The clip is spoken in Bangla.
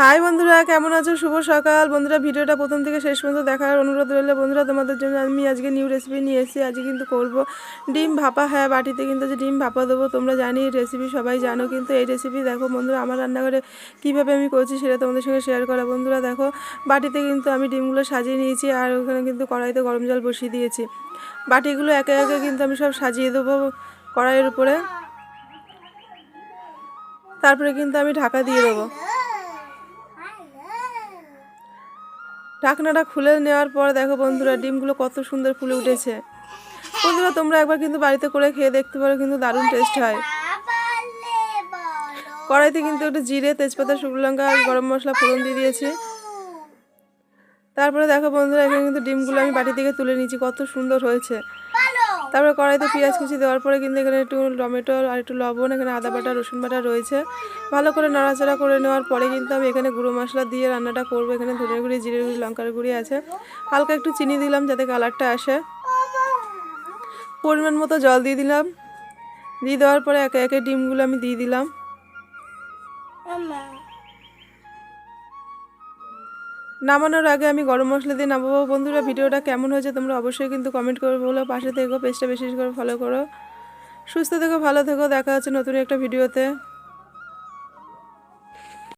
হাই বন্ধুরা, কেমন আছো? শুভ সকাল। বন্ধুরা, ভিডিওটা প্রথম থেকে শেষ পর্যন্ত দেখার অনুরোধ রইলে। বন্ধুরা, তোমাদের জন্য আমি আজকে নিউ রেসিপি নিয়ে এসেছি। আজকে কিন্তু করব ডিম ভাপা। হ্যাঁ বাটিতে কিন্তু যে ডিম ভাপা দেবো, তোমরা জানি রেসিপি সবাই জানো। কিন্তু এই রেসিপি দেখো বন্ধুরা, আমার রান্নাঘরে কীভাবে আমি করছি সেটা তোমাদের সঙ্গে শেয়ার করা। বন্ধুরা, দেখো, বাটিতে কিন্তু আমি ডিমগুলো সাজিয়ে নিয়েছি আর ওখানে কিন্তু কড়াইতে গরম জল বসিয়ে দিয়েছি। বাটিগুলো একে একে কিন্তু আমি সব সাজিয়ে দেবো কড়াইয়ের উপরে। তারপরে কিন্তু আমি ঢাকা দিয়ে দেবো। ঢাকনাটা খুলে নেওয়ার পর দেখো বন্ধুরা, ডিমগুলো কত সুন্দর ফুলে উঠেছে। বন্ধুরা, তোমরা একবার কিন্তু বাড়িতে করে খেয়ে দেখতে পারো, কিন্তু দারুণ টেস্ট হয়। কড়াইতে কিন্তু একটু জিরে, তেজপাতা, শুকনো লঙ্কা, আর গরম মশলা, ফোড়ন দিয়ে দিয়েছি। তারপরে দেখো বন্ধুরা, এখানে কিন্তু ডিমগুলো আমি বাটি থেকে তুলে নিয়েছি, কত সুন্দর হয়েছে। তারপরে কড়াইতে পেঁয়াজ কুচি দেওয়ার পরে কিন্তু এখানে একটু টমেটো আর একটু লবণ এখানে আদা বাটা রসুন বাটা রয়েছে। ভালো করে নাড়াচাড়া করে নেওয়ার পরে কিন্তু আমি এখানে গুঁড়ো মশলা দিয়ে রান্নাটা করব। এখানে ধনে গুঁড়ি জিরে গুঁড়ি লঙ্কার গুঁড়ি আছে। হালকা একটু চিনি দিলাম যাতে কালারটা আসে। পরিমাণ মতো জল দিয়ে দিলাম। দিয়ে দেওয়ার পরে একে একে ডিমগুলো আমি দিয়ে দিলাম। নামানোর আগে আমি গরম মশলা দিয়ে নামাবো। বন্ধুরা, ভিডিওটা কেমন হয়েছে তোমরা অবশ্যই কিন্তু কমেন্ট করে বলো। পাশে থেকো পেজটা বেশি করে ফলো করো। সুস্থ থেকো, ভালো থেকো। দেখা হচ্ছে নতুন একটা ভিডিওতে